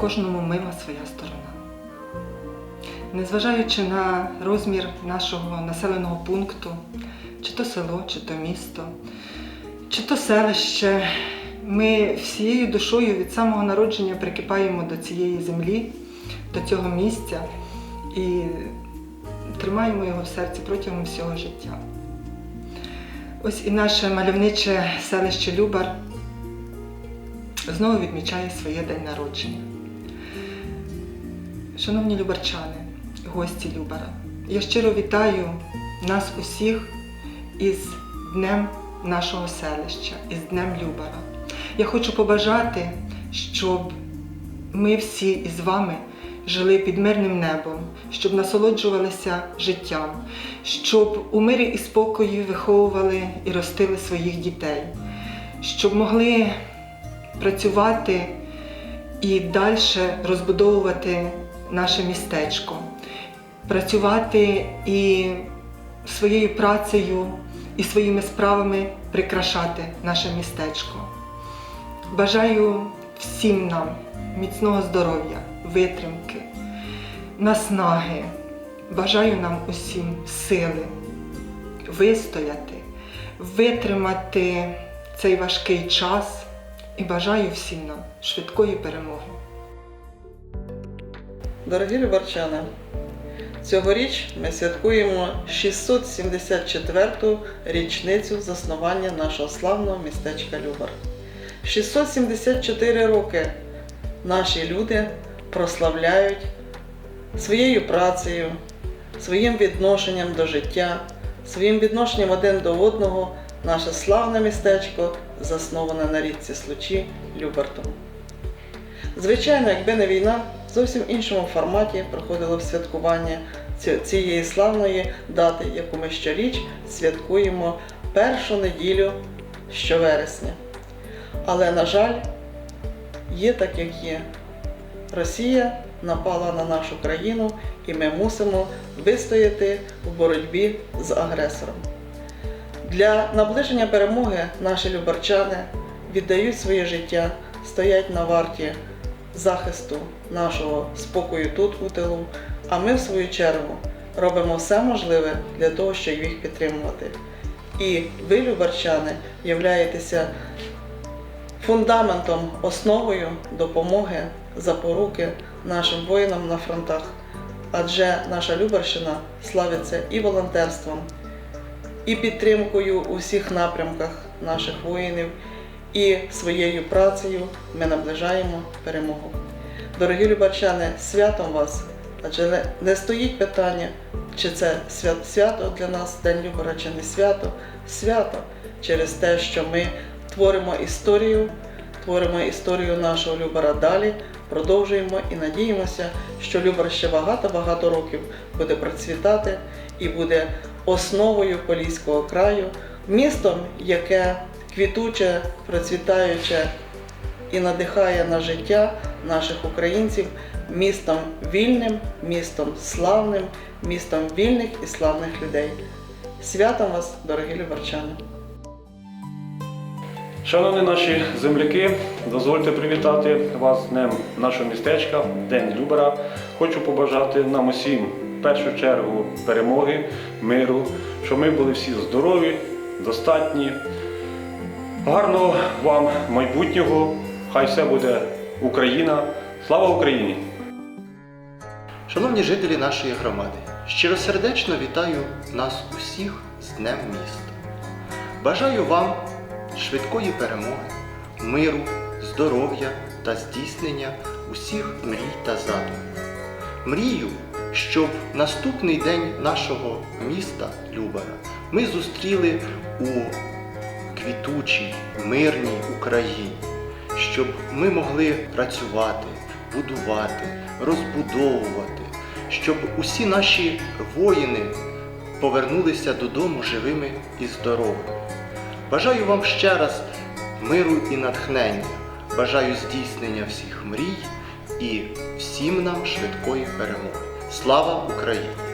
кожному мила своя сторона. Незважаючи на розмір нашого населеного пункту, чи то село, чи то місто, чи то селище, ми всією душою від самого народження прикипаємо до цієї землі, до цього місця і тримаємо його в серці протягом всього життя. Ось і наше мальовниче селище Любар знову відмічає своє день народження. Шановні любарчани, гості Любара, я щиро вітаю нас усіх із Днем нашого селища, із Днем Любара. Я хочу побажати, щоб ми всі із вами жили під мирним небом, щоб насолоджувалися життям, щоб у мирі і спокої виховували і ростили своїх дітей, щоб могли працювати і далі розбудовувати наше містечко, працювати і своєю працею і своїми справами прикрашати наше містечко. Бажаю всім нам міцного здоров'я, витримки, наснаги. Бажаю нам усім сили вистояти, витримати цей важкий час і бажаю всім нам швидкої перемоги. Дорогі любарчани, цьогоріч ми святкуємо 674-ту річницю заснування нашого славного містечка Любар. 674 роки наші люди прославляють своєю працею, своїм відношенням до життя, своїм відношенням один до одного наше славне містечко, засноване на річці Случі Любартом. Звичайно, якби не війна, в зовсім іншому форматі проходило б святкування цієї славної дати, яку ми щоріч святкуємо першу неділю щовересня. Але, на жаль, є так, як є. Росія напала на нашу країну, і ми мусимо вистояти в боротьбі з агресором. Для наближення перемоги наші любарчани віддають своє життя, стоять на варті захисту нашого спокою тут у тилу, а ми, в свою чергу, робимо все можливе для того, щоб їх підтримувати. І ви, любарчани, являєтеся фундаментом, основою допомоги, запоруки нашим воїнам на фронтах. Адже наша Любарщина славиться і волонтерством, і підтримкою у всіх напрямках наших воїнів, і своєю працею ми наближаємо перемогу. Дорогі любарчани, святом вас! Адже не- стоїть питання, чи це свя- свято для нас, День Любара, чи не свято. Свято через те, що ми творимо історію, творимо історію нашого Любара далі, продовжуємо і надіємося, що Любар ще багато-багато років буде процвітати і буде основою Поліського краю, містом, яке квітуче, процвітаюче і надихає на життя наших українців містом вільним, містом славним, містом вільних і славних людей. Святом вас, дорогі любарчани! Шановні наші земляки, дозвольте привітати вас з Днем нашого містечка, День Любера. Хочу побажати нам усім в першу чергу перемоги, миру, щоб ми були всі здорові, достатні. Гарного вам майбутнього. Хай все буде Україна. Слава Україні! Шановні жителі нашої громади, щиросердечно вітаю нас усіх з Днем міста. Бажаю вам швидкої перемоги, миру, здоров'я та здійснення усіх мрій та задумів. Мрію, щоб наступний день нашого міста Любара ми зустріли у квітучій, мирній Україні, щоб ми могли працювати, будувати, розбудовувати, щоб усі наші воїни повернулися додому живими і здоровими. Бажаю вам ще раз миру і натхнення, бажаю здійснення всіх мрій і всім нам швидкої перемоги. Слава Україні!